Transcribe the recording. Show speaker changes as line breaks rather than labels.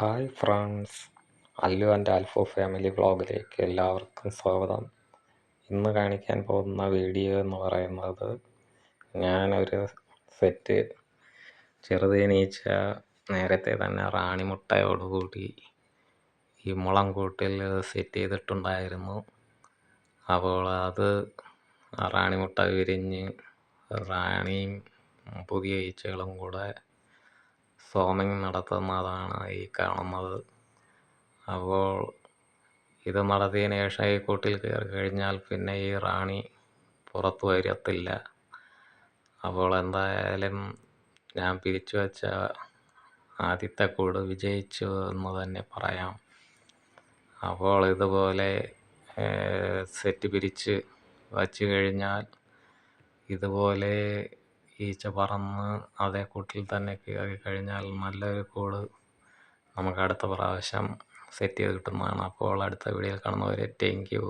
Hi friends Allu and Alpho family വ്ളോഗിലേക്ക് എല്ലാവർക്കും സ്വാഗതം. ഇന്ന് കാണിക്കാൻ പോകുന്ന വീഡിയോ എന്ന് പറയുന്നത് ഞാനൊരു സെറ്റ് ചെറുതേനീച്ച നേരത്തെ തന്നെ റാണിമുട്ടയോടുകൂടി ഈ മുളം കൂട്ടിൽ സെറ്റ് ചെയ്തിട്ടുണ്ടായിരുന്നു. അപ്പോൾ അത് റാണി റാണിമുട്ട വിരിഞ്ഞ് റാണിയും പുതിയ ഈച്ചകളും കൂടെ സോമിങ് നടത്തുന്നതാണ് ഈ കാണുന്നത്. അപ്പോൾ ഇത് നടത്തിയതിന് ശേഷം ഈ കൂട്ടിൽ കയറി കഴിഞ്ഞാൽ പിന്നെ ഈ റാണി പുറത്തു വരത്തില്ല. അപ്പോൾ എന്തായാലും ഞാൻ പിരിച്ചു വച്ച ആദ്യത്തെ കൂട് വിജയിച്ചു എന്ന് തന്നെ പറയാം. അപ്പോൾ ഇതുപോലെ സെറ്റ് പിരിച്ച് വച്ച് കഴിഞ്ഞാൽ ഇതുപോലെ ഈച്ച പറന്ന് അതേ കൂട്ടിൽ തന്നെ കയറി കഴിഞ്ഞാൽ നല്ലൊരു കൂട് നമുക്ക് അടുത്ത പ്രാവശ്യം സെറ്റ് ചെയ്ത് കിട്ടുന്നതാണ്. അപ്പോൾ അടുത്ത വീഡിയോയിൽ കാണുന്നവരെ താങ്ക് യു